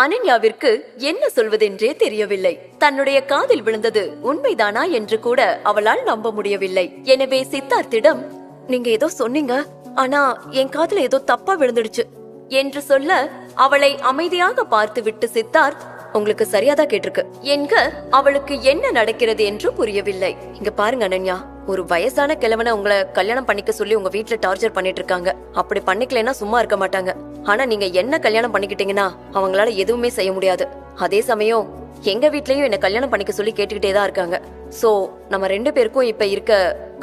அனன்யாவிற்கு என்ன சொல்வதென்றே தெரியவில்லை. தன்னுடைய காதில் விழுந்தது உண்மைதானா என்று கூட அவளால் நம்ப முடியவில்லை. எனவே சித்தார்த்திடம் நீங்க ஏதோ சொன்னீங்க ஆனா என் காதுல ஏதோ தப்பா விழுந்துடுச்சு என்று சொல்ல அவளை அமைதியாக பார்த்துவிட்டு சித்தார்த் உங்களுக்கு சரியாதான் கேட்டிருக்கு. என்க அவளுக்கு என்ன நடக்கிறது என்று புரியவில்லை. இங்க பாருங்க அனன்யா ஒரு வயசான கிழவனை உங்களை கல்யாணம் பண்ணிக்க சொல்லி உங்க வீட்டுல டார்ச்சர் பண்ணிட்டு இருக்காங்க அப்படி பண்ணிக்கலைன்னா சும்மா இருக்க மாட்டாங்க. ஆனா நீங்க என்ன கல்யாணம் பண்ணிக்கிட்டீங்கன்னா அவங்களால எதுவுமே செய்ய முடியாது. அதே சமயம் எங்க வீட்லயும் என்ன கல்யாணம் பண்ணிக்க சொல்லி கேட்டுக்கிட்டே தான் இருக்காங்க. சோ நம்ம ரெண்டு பேருக்கும் இப்ப இருக்க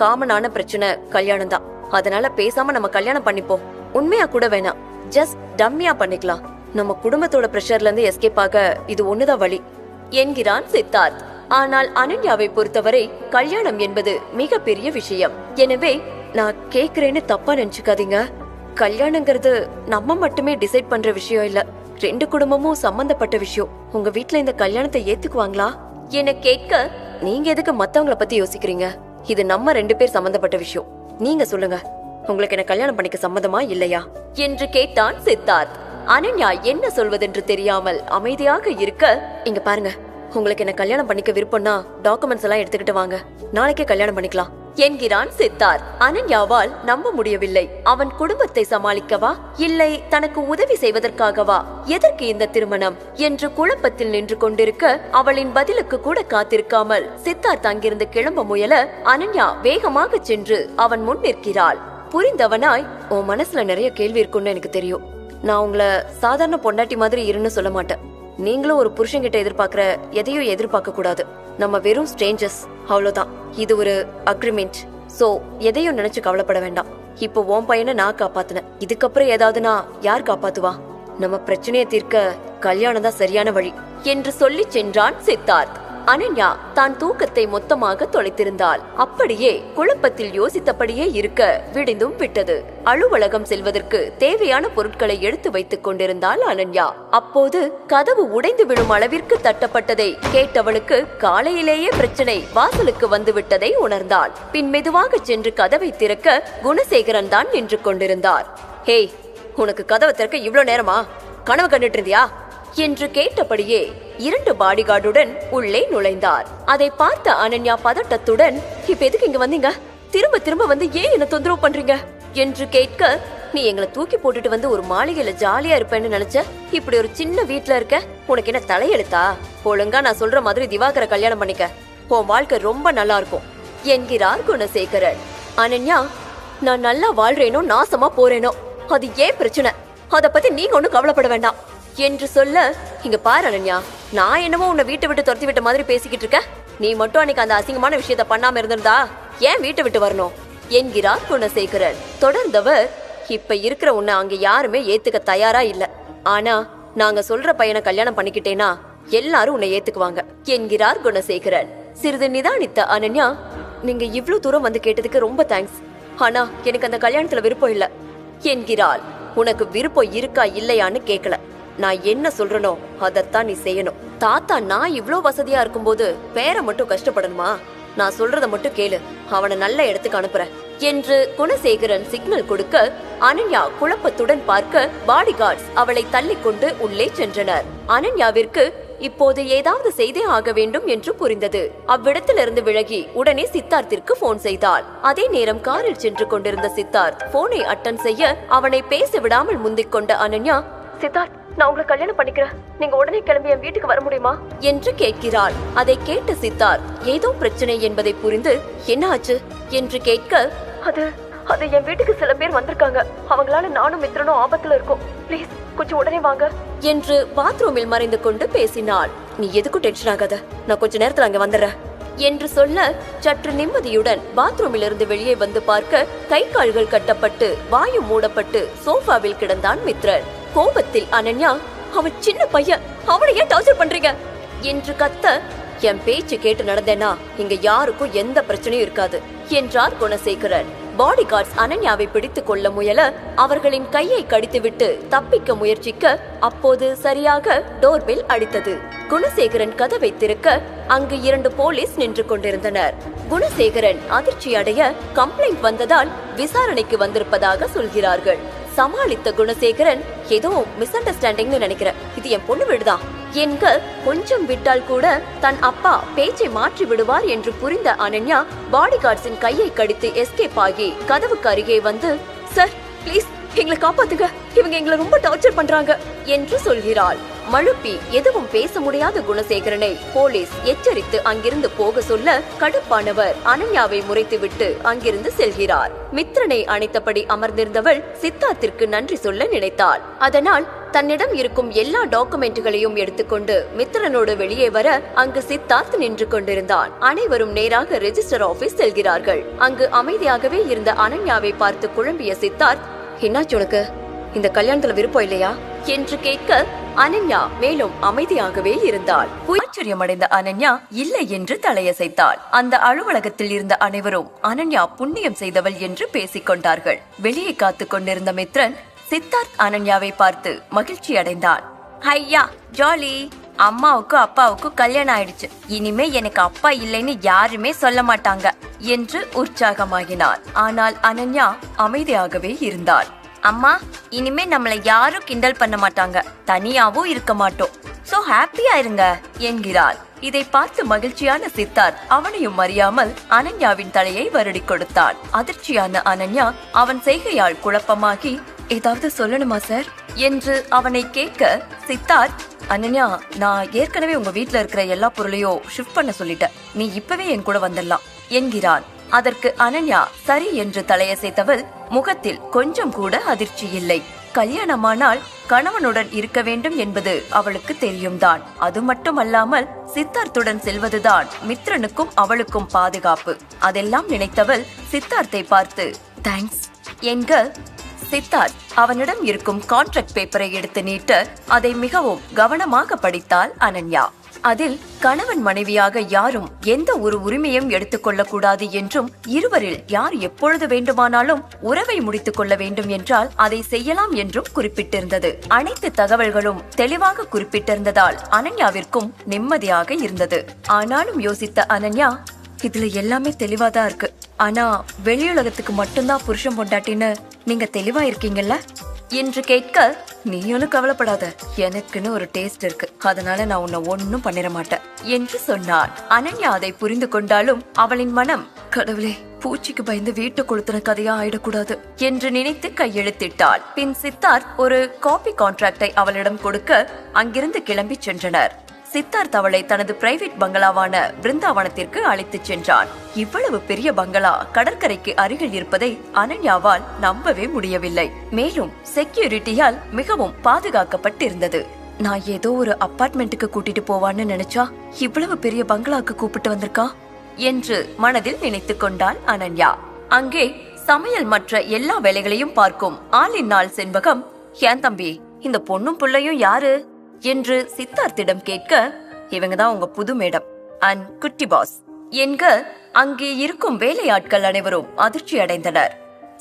காமனான பிரச்சனை கல்யாணம் தான் அதனால பேசாம நம்ம கல்யாணம் பண்ணிப்போம். உண்மையா கூட வேணாம். ஜஸ்ட் டம்மியா பண்ணிக்கலாம். நம்ம குடும்பத்தோட பிரஷர்ல இருந்து எஸ்கேப் ஆக இது ஒண்ணுதான் வழி என்கிறான் சித்தார்த். ஆனால் அனன்யாவை பொறுத்தவரை கல்யாணம் என்பது மிகப்பெரிய விஷயம். எனவே நான் கேக்குறேன்னு தப்பா நினைச்சுக்காதீங்க. கல்யாணங்கிறது நம்ம மட்டுமே டிசைட் பண்ற விஷயம் இல்ல. ரெண்டு குடும்பமும் சம்பந்தப்பட்ட விஷயம். உங்க வீட்ல இந்த கல்யாணத்தை ஏத்துக்குவாங்களா? என கேட்க நீங்க எதுக்கு மத்தவங்கள பத்தி யோசிக்கிறீங்க? இது நம்ம ரெண்டு பேர் சம்பந்தப்பட்ட விஷயம். நீங்க சொல்லுங்க. உங்களுக்கு என்ன கல்யாணம் பண்ணிக்க சம்மதமா இல்லையா? என்று கேட்டான் சித்தார்த். அனன்யா என்ன சொல்வதென்று தெரியாமல் அமைதியாக இருக்க இங்க பாருங்க உங்களுக்கு என்ன கல்யாணம் பண்ணிக்க விருப்பம்னா டாக்குமெண்ட்ஸ் எல்லாம் எடுத்துக்கிட்டு வாங்க. நாளைக்கே கல்யாணம் பண்ணிக்கலாம். என்கிறான் சித்தார். அனன்யாவால் நம்ப முடியவில்லை. அவன் குடும்பத்தை சமாளிக்கவா இல்லை தனக்கு உதவி செய்வதற்காகவா? எதற்கு இந்த திருமணம்? என்று குழப்பத்தில் நின்று கொண்டிருக்க அவளின் பதிலுக்கு கூட காத்திருக்காமல் சித்தார் தங்கிருந்து கிளம்ப முயல அனன்யா வேகமாக சென்று அவன் முன் நிற்கிறாள். புரிந்தவனாய் உன் மனசுல நிறைய கேள்வி இருக்குன்னு எனக்கு தெரியும். நான் உங்களை சாதாரண பொண்டாட்டி மாதிரி இருன்னு சொல்ல மாட்டேன். நீங்களும் ஒரு புருஷன்கிட்ட எதிர்பார்க்கிற எதையும் எதிர்பார்க்க கூடாது. நம்ம வெறும் ஸ்ட்ரேஞ்சர்ஸ் அவ்வளோதான் இது ஒரு அக்ரிமெண்ட் சோ எதையும் நினைச்சு கவலைப்பட வேண்டாம். இப்போ உன் பையனை நான் காப்பாத்தினேன். இதுக்கப்புறம் ஏதாவதுனா யார் காப்பாத்துவா? நம்ம பிரச்சனையை தீர்க்க கல்யாணம் தான் சரியான வழி. என்று சொல்லி சென்றான் சித்தார்த். அனன்யா தான் தூக்கத்தை மொத்தமாக தொலைத்திருந்தாள். அப்படியே குழப்பத்தில் யோசித்தபடியே இருக்க விடிந்தும் விட்டது. அலுவலகம் செல்வதற்கு தேவையான பொருட்களை எடுத்து வைத்துக் கொண்டிருந்தாள் அனன்யா. அப்போது கதவு உடைந்து விழும் அளவிற்கு தட்டப்பட்டதை கேட்டவளுக்கு காலையிலேயே பிரச்சனை வாசலுக்கு வந்து விட்டதை உணர்ந்தாள். பின் மெதுவாக சென்று கதவை திறக்க குணசேகரன் தான் நின்று கொண்டிருந்தார். ஹேய் உனக்கு கதவை திறக்க இவ்வளவு நேரமா? கனவு கண்டுட்டு இருந்தியா? என்று கேட்டபடியே இரண்டு பாடிகார்டுடன் உள்ளே நுழைந்தார். அதை பார்த்த அனன்யா பதட்டத்துடன் இப்ப எதுக்கு இங்க வந்தீங்க? திரும்ப திரும்ப வந்து ஏன் என்ன தொந்தரவு பண்றீங்க? என்று கேட்க நீ எங்களை தூக்கி போட்டுட்டு வந்து ஒரு மாளிகையில ஜாலியா இருப்பேன்னு நினைச்ச? இப்படி ஒரு சின்ன வீட்டுல இருக்க? உனக்கு என்ன தலையெழுத்தா? ஒழுங்கா நான் சொல்ற மாதிரி திவாகரை கல்யாணம் பண்ணிக்க. உன் வாழ்க்கை ரொம்ப நல்லா இருக்கும். என்கிறார் குணசேகரன். அனன்யா நான் நல்லா வாழ்றேனோ நாசமா போறேனோ? அது ஏன் பிரச்சனை? அத பத்தி நீங்க ஒண்ணும் கவலைப்பட வேண்டாம். என்று சொல்ல இங்க பாரு அனன்யா நான் என்னமோ உன்னை வீட்டை விட்டு துரத்தி விட்ட மாதிரி பேசிக்கிட்டு இருக்க. நீ மட்டும் அன்னைக்கு அந்த அசிங்கமான விஷயத்த பண்ணாம இருந்திருந்தா ஏன் வீட்டை விட்டு வரணும்? என்கிறார் குணசேகரன். தொடர்ந்தவர் இப்ப இருக்கிற உன்னை அங்க யாருமே ஏத்துக்க தயாரா இல்ல. ஆனா நாங்க சொல்ற பையனை கல்யாணம் பண்ணிக்கிட்டேனா எல்லாரும் உன்னை ஏத்துக்குவாங்க என்கிறார் குணசேகரன். சிறிது நிதானித்த அனன்யா நீங்க இவ்ளோ தூரம் வந்து கேட்டதுக்கு ரொம்ப தேங்க்ஸ் ஆனா எனக்கு அந்த கல்யாணத்துல விருப்பம் இல்ல என்கிறாள். உனக்கு விருப்பம் இருக்கா இல்லையான்னு கேட்கல நான் என்ன சொல்றனோ அதைத்தான் நீ செய்யணும். தாத்தா நான் இவ்ளோ வசதியா இருக்கும்போது பேரை மட்டும் கஷ்டப்படணுமா? நான் சொல்றத மட்டும் கேளு. அவனை நல்ல இடத்துக்கு அனுப்புறேன். என்று குணசேகரன் சிக்னல் கொடுக்க அனன்யா குழப்பத்துடன் பார்க்க பாடிகார்ட்ஸ் அவளை தள்ளிக்கொண்டு உள்ளே சென்றனர். அனன்யாவிற்கு இப்போது ஏதாவது செய்தே ஆக வேண்டும் என்று புரிந்தது. அவ்விடத்திலிருந்து விலகி உடனே சித்தார்த்திற்கு போன் செய்தாள். அதே நேரம் காரில் சென்று கொண்டிருந்த சித்தார்த் போனை அட்டன் செய்ய அவனை பேச விடாமல் முந்திக் கொண்ட அனன்யா சித்தார்த் நான் உங்களை கல்யாணம் பண்ணிக்கிறேன். நீங்க உடனே கிளம்பி என் வீட்டுக்கு வர முடியுமா? என்று கேட்கிறாள். அதை கேட்ட சித்தார்த் ஏதோ பிரச்சனை என்பதை புரிந்து என்ன ஆச்சு என்று கேட்க அது அது என் வீட்டுக்கு சில பேர் வந்திருக்காங்க. அவங்களால நானும் மித்ரனும் ஆபத்துல இருக்கோம். ப்ளீஸ் கொஞ்சம் உடனே வாங்க. என்று பாத்ரூமில் மறைந்து கொண்டு பேசினாள். நீ எதுக்கும் டென்ஷன் ஆகாத. நான் கொஞ்ச நேரத்துல அங்க வந்துடுறேன். என்று சொல்ல சற்று நிம்மதியுடன் பாத்ரூமில் இருந்து வெளியே வந்து பார்க்க கை கால்கள் கட்டப்பட்டு வாயு மூடப்பட்டு சோஃபாவில் கிடந்தான் மித்ரன். கோபத்தில் அனன்யா அவன் சின்ன பையன் அவனை ஏன் டார்ச்சர் பண்றீங்க? என்று கத்த என் பேச்சு கேட்டு நடந்தேனா? இங்க யாருக்கும் எந்த பிரச்சனையும் இருக்காது என்றார் குணசேகரன் பாடி கார்ட்ஸ் அனன்யாவை பிடித்து கொள்ள முயல அவர்களின் கையை கடித்துவிட்டு தப்பிக்க முயற்சிக்க அப்போது சரியாக டோர்பெல் அடித்தது. குணசேகரன் கதவை திறக்க அங்கு இரண்டு போலீஸ் நின்று கொண்டிருந்தனர். குணசேகரன் அதிர்ச்சி அடைய கம்ப்ளைண்ட் வந்ததால் விசாரணைக்கு வந்திருப்பதாக சொல்கிறார்கள். சமாளித்த குணசேகரன் ஏதோ மிஸ் அண்டர்ஸ்டாண்டிங்னு நினைக்கிறேன். இது என் பொண்ணு வீடுதான். என்க கொஞ்சம் விட்டால் கூட தன் அப்பா பேச்சை மாற்றி விடுவார் என்று புரிந்த அனன்யா பாடி கார்ட்ஸின் கையை கடித்து எஸ்கேப் ஆகி கதவுக்கு அருகே வந்து சார் ப்ளீஸ் எங்களை காப்பாத்துங்க. இவங்க எங்களை ரொம்ப டார்ச்சர் பண்றாங்க என்று சொல்கிறாள். மழுப்பி எதுவும் பேச முடியாத குணசேகரனை போலீஸ் எச்சரித்து அங்கிருந்து போக சொல்ல கடுப்பானவர். அனன்யாவை முறைத்துவிட்டு அங்கிருந்து செல்கிறார். மித்ரனை அணைத்தபடி அமர்ந்திருந்தவள் சித்தார்த்திற்கு நன்றி சொல்ல நினைத்தாள். அதனால் தன்னிடம் இருக்கும் எல்லா டாக்குமெண்ட்டுகளையும் எடுத்துக்கொண்டு மித்ரனோடு வெளியே வர அங்கு சித்தார்த் நின்று கொண்டிருந்தான். அனைவரும் நேராக ரெஜிஸ்டர் ஆபீஸ் செல்கிறார்கள். அங்கு அமைதியாகவே இருந்த அனன்யாவை பார்த்து குழம்பிய சித்தார்த் என்னாச்சு உனக்கு? இந்த கல்யாணத்துல விருப்பம் இல்லையா? என்று கேட்க அனன்யா மேலும் அமைதியாகவே இருந்தாள். ஆச்சரியமடைந்த அனன்யா இல்லை என்று தலையசைத்தாள். அந்த அலுவலகத்தில் இருந்த அனைவரும் அனன்யா புண்ணியம் செய்தவள் என்று பேசிக் கொண்டார்கள். வெளியே காத்து கொண்டிருந்த மித்ரன் சித்தார்த் அனன்யாவை பார்த்து மகிழ்ச்சி அடைந்தான் ஐயா ஜாலி. அம்மாவுக்கும் அப்பாவுக்கும் கல்யாணம் ஆயிடுச்சு. இனிமே எனக்கு அப்பா இல்லைன்னு யாருமே சொல்ல மாட்டாங்க என்று உற்சாகமாகினார். ஆனால் அனன்யா அமைதியாகவே இருந்தாள். அம்மா இனிமே நம்மளை யாரும் கிண்டல் பண்ண மாட்டாங்க. தனியாவும் இருக்க மாட்டோம். சோ ஹாப்பியா இருங்க என்கிறாள் இதை பார்த்து மகிழ்ச்சியான சித்தார்த் அவனையும் அறியாமல் அனன்யாவின் தலையை வருடி கொடுத்தான் அதிர்ச்சியான அனன்யா அவன் செய்கையால் குழப்பமாகி ஏதாவது சொல்லணுமா சார்? என்று அவனை கேட்க சித்தார்த் அனன்யா நான் ஏற்கனவே உங்க வீட்ல இருக்கிற எல்லா பொருளையும் ஷிஃப்ட் பண்ண சொல்லிட்டேன். நீ இப்பவே என் கூட வந்துடலாம் என்கிறான் அதற்கு அனன்யா சரி என்று தலையசைத்தவள் முகத்தில் கொஞ்சம் கூட அதிர்ச்சி இல்லை. கல்யாணமானால் கணவனுடன் இருக்க வேண்டும் என்பது அவளுக்கு தெரியும் தான் அது மட்டுமல்லாமல் சித்தார்த்துடன் செல்வதுதான் மித்ரனுக்கும் அவளுக்கும் பாதுகாப்பு. அதெல்லாம் நினைத்தவள் சித்தார்த்தை பார்த்து தேங்க்ஸ் என்க சித்தார்த் அவனிடம் இருக்கும் கான்ட்ராக்ட் பேப்பரை எடுத்து நீட்ட அதை மிகவும் கவனமாக படித்தாள் அனன்யா. அதில் கணவன் மனைவியாக யாரும் எந்த ஒரு உரிமையும் எடுத்துக்கொள்ளக்கூடாது என்றும் இருவரில் யார் எப்பொழுது வேண்டுமானாலும் உறவை முடித்துக் கொள்ள வேண்டும் என்றால் அதை செய்யலாம் என்றும் குறிப்பிட்டிருந்தது. அனைத்து தகவல்களும் தெளிவாக குறிப்பிட்டிருந்ததால் அனன்யாவிற்கும் நிம்மதியாக இருந்தது. ஆனாலும் யோசித்த அனன்யா இதுல எல்லாமே தெளிவாதான் இருக்கு. ஆனா வெளியுலகத்துக்கு மட்டும்தான் புருஷன் பொண்டாட்டின்னு நீங்க தெளிவா இருக்கீங்கல்ல? என்று கேட்க நீயும் கவலைப்படாத. எனக்குன்னு ஒரு டேஸ்ட் இருக்கு. அதனால நான் உன்னை ஒன்னும் பண்ணிட மாட்டேன் என்று சொன்னான் அனன்யா அதை புரிந்து கொண்டாலும் அவளின் மனம் கடவுளே பூச்சிக்கு பயந்து வீட்டு கொளுத்துன கதையா ஆயிடக்கூடாது என்று நினைத்து கையெழுத்திட்டாள். பின் சித்தார்த் ஒரு காபி கான்ட்ராக்டை அவளிடம் கொடுக்க அங்கிருந்து கிளம்பி சென்றனர். சித்தார்த் அவளை தனது பிரைவேட் பங்களாவான பிருந்தாவனத்திற்கு அழைத்துச் சென்றான். இவ்வளவு பெரிய பங்களா கடற்கரைக்கு அருகில் இருப்பதை அனன்யாவால் நம்பவே முடியவில்லை. மேலும் செக்யூரிட்டியால் மிகவும் பாதுகாக்கப்பட்டிருந்தது. நான் ஏதோ ஒரு அப்பார்ட்மெண்ட்டுக்கு கூட்டிட்டு போவான்னு நினைச்சா இவ்வளவு பெரிய பங்களாக்கு கூப்பிட்டு வந்திருக்கா? என்று மனதில் நினைத்து கொண்டாள் அனன்யா. அங்கே சமையல் மற்ற எல்லா வேலைகளையும் பார்க்கும் ஆளின் நாள் செண்பகம் ஏன் தம்பி இந்த பொண்ணும் புள்ளையும் யாரு? என்று சித்தார்த்திடம் கேட்க இவங்க தான் உங்க புது மேடம் அண்ட் குட்டி பாஸ். என்க அங்கே இருக்கும் வேலையாட்கள் அனைவரும் அதிர்ச்சி அடைந்தனர்.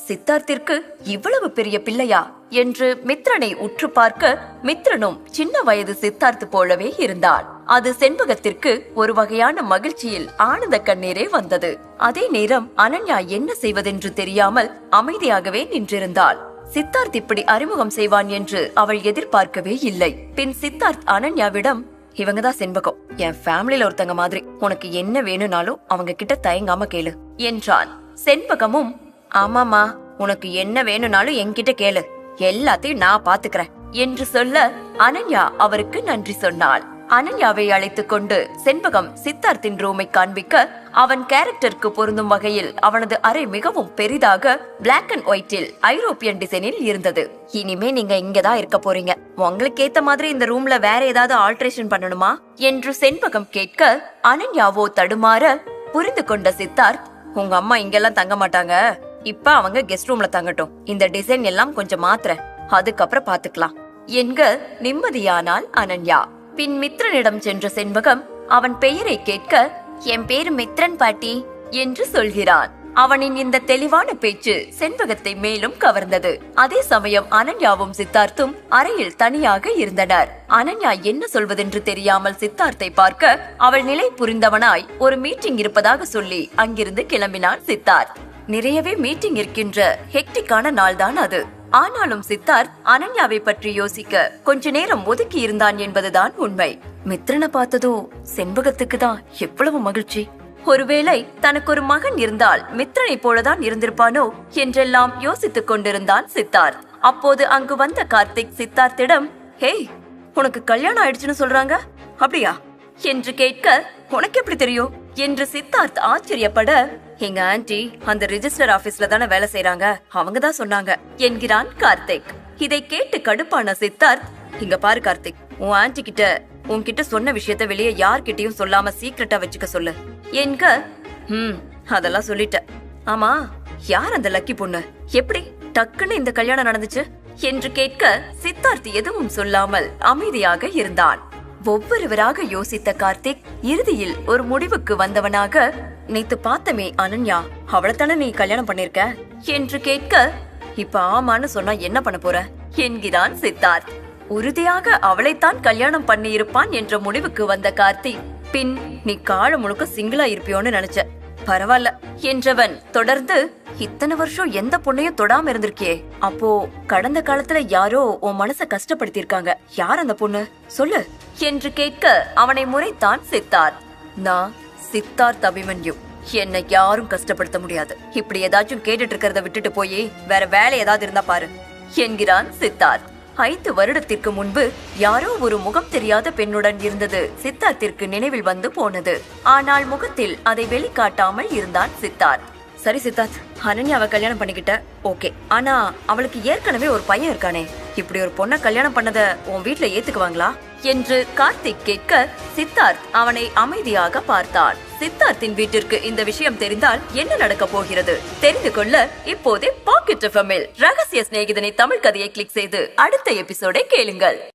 சித்தார்த்திற்கு இவ்வளவு பெரிய பிள்ளையா? என்று மித்ரனை உற்று பார்க்க மித்ரனும் சின்ன வயது சித்தார்த்து போலவே இருந்தான் அது செண்பகத்திற்கு ஒரு வகையான மகிழ்ச்சியில் ஆனந்த கண்ணீரே வந்தது. அதே நேரம் அனன்யா என்ன செய்வதென்று தெரியாமல் அமைதியாகவே நின்றிருந்தாள். சித்தார்த் இப்படி அறிமுகம் செய்வான் என்று அவள் எதிர்பார்க்கவே இல்லை. பின் சித்தார்த் அனன்யாவிடம் இவங்க தான் செண்பகம். என் ஃபேமிலியில ஒருத்தங்க மாதிரி. உனக்கு என்ன வேணும்னாலும் அவங்க கிட்ட தயங்காம கேளு என்றான். செண்பகமும் ஆமாமா உனக்கு என்ன வேணும்னாலும் என்கிட்ட கேளு. எல்லாத்தையும் நான் பாத்துக்கிறேன் என்று சொல்ல அனன்யா அவருக்கு நன்றி சொன்னாள். அனன்யாவை அழைத்துக் கொண்டு செண்பகம் சித்தார்த்தின் ரூமை காண்பிக்க அவன் கேரக்டருக்கு பொருந்தும் வகையில் அவனது அறை மிகவும் பெரிதாக பிளாக் அண்ட் ஒயிட்டில் ஐரோப்பியன் டிசைனில் இருந்தது. இனிமே நீங்க இங்கதான் இருக்க போறீங்க. உங்களுக்கு ஏத்த மாதிரி இந்த ரூம்ல வேற ஏதாவது ஆல்ட்ரேஷன் பண்ணணுமா? என்று செண்பகம் கேட்க அனன்யாவோ தடுமாற புரிந்து கொண்ட சித்தார்த் உங்க அம்மா இங்கெல்லாம் தங்க மாட்டாங்க. இப்ப அவங்க கெஸ்ட் ரூம்ல தங்கட்டும். இந்த டிசைன் எல்லாம் கொஞ்சம் மாத்திர அதுக்கப்புறம் பாத்துக்கலாம். என்க நிம்மதியானால் அனன்யா. பின் மித்ரனிடம் சென்ற செண்பகம் அவன் பெயரை கேட்க என் பேரு மித்ரன் பாட்டி என்று சொல்கிறான். அவனின் இந்த தெளிவான பேச்சு செண்பகத்தை மேலும் கவர்ந்தது. அதே சமயம் அனன்யாவும் சித்தார்த்தும் அறையில் தனியாக இருந்தனர். அனன்யா என்ன சொல்வதென்று தெரியாமல் சித்தார்த்தை பார்க்க அவள் நிலை புரிந்தவனாய் ஒரு மீட்டிங் இருப்பதாக சொல்லி அங்கிருந்து கிளம்பினான் சித்தார்த். நிறையவே மீட்டிங் இருக்கின்ற ஹெக்டிக்கான நாள்தான் அது. ஆனாலும் சித்தார்த் அனன்யாவை பற்றி யோசிக்க கொஞ்ச நேரம் ஒதுக்கி இருந்தான் என்பதுதான் உண்மை. மித்ரனை பார்த்ததோ செண்பகத்துக்கு தான் எவ்வளவு மகிழ்ச்சி. ஒருவேளை தனக்கு ஒரு மகன் இருந்தால் மித்ரனை போலதான் இருந்திருப்பானோ என்றெல்லாம் யோசித்துக் கொண்டிருந்தான் சித்தார்த். அப்போது அங்கு வந்த கார்த்திக் சித்தார்த்திடம் ஹேய் உனக்கு கல்யாணம் ஆயிடுச்சுன்னு சொல்றாங்க? அப்படியா? என்று கேட்க உனக்கு எப்படி தெரியும்? என்று சித்தார்த் ஆச்சரியப்பட எங்க ஆன்டி அந்த ரிஜிஸ்டர் ஆபீஸ்ல தானே வேலை செய்றாங்க? அவங்க தான் சொன்னாங்க. என்கிறான் கார்த்திக். இதை கேட்டு கடுப்பான சித்தார்த் இங்க பாரு கார்த்திக் உன் ஆன்டி கிட்ட உன்கிட்ட சொன்ன விஷயத்த வெளியே யார்கிட்டயும் சொல்லாம சீக்கிரட்டா வச்சுக்க சொல்லு. என்க ம் அதெல்லாம் சொல்லிட்டேன் ஆமா யார் அந்த லக்கி பொண்ணு? எப்படி டக்குன்னு இந்த கல்யாணம் நடந்துச்சு? என்று கேட்க சித்தார்த் எதுவும் சொல்லாமல் அமைதியாக இருந்தான். ஒவ்வொருவராக யோசித்த கார்த்திக் இறுதியில் ஒரு முடிவுக்கு வந்தவனாக நேத்து பார்த்தமே அனன்யா அவளைத்தானே நீ கல்யாணம் பண்ணிருக்க? என்று கேட்க இப்ப ஆமான்னு சொன்னா என்ன பண்ண போற? என்கிறான் சித்தார்த். உறுதியாக அவளைத்தான் கல்யாணம் பண்ணி இருப்பான் என்ற முடிவுக்கு வந்த கார்த்திக் பின் நீ காலம் முழுக்க சிங்கிளா இருப்பியோன்னு நினைச்ச. பரவாயில்ல என்றவன் தொடர்ந்து இத்தனை வருஷம் எந்த பொண்ணையும் தொடாம இருந்திருக்கியே. அப்போ கடந்த காலத்துல யாரோ உன் மனச கஷ்டப்படுத்திருக்காங்க யார் அந்த பொண்ணு? சொல்லு. என்று கேட்க அவனை முறைத்தான் சித்தார்த். நான் சித்தார்த் அபிமன்யு. என்னை யாரும் கஷ்டப்படுத்த முடியாது. இப்படி ஏதாச்சும் கேட்டுட்டு இருக்கிறத விட்டுட்டு போய் வேற வேலை ஏதாவது இருந்தா பாரு. என்கிறான் சித்தார்த். ஐந்து வருடத்திற்கு முன்பு யாரோ ஒரு முகம் தெரியாத பெண்ணுடன் இருந்தது. சித்தார்த்திற்கு நினைவில் வந்து போனது. ஆனால் முகத்தில் அதை வெளிக்காட்டாமல் இருந்தான் சித்தார்த். சரி சித்தார்த். அனன்யாவை கல்யாணம் பண்ணிக்கிட்ட. ஓகே. ஆனா அவளுக்கு ஏற்கனவே ஒரு பையன் இருக்கானே. இப்படி ஒரு பொண்ணை கல்யாணம் பண்ணத உன் வீட்ல ஏத்துக்குவாங்களா? என்று கார்த்திக் கேட்க சித்தார்த் அவனை அமைதியாக பார்த்தான் சித்தார்த்தின் வீட்டிற்கு இந்த விஷயம் தெரிந்தால் என்ன நடக்க போகிறது? தெரிந்து கொள்ள இப்போதே பாக்கெட் எஃப்எம்மில் ரகசிய சிநேகிதனை தமிழ் கதையை கிளிக் செய்து அடுத்த எபிசோடை கேளுங்கள்.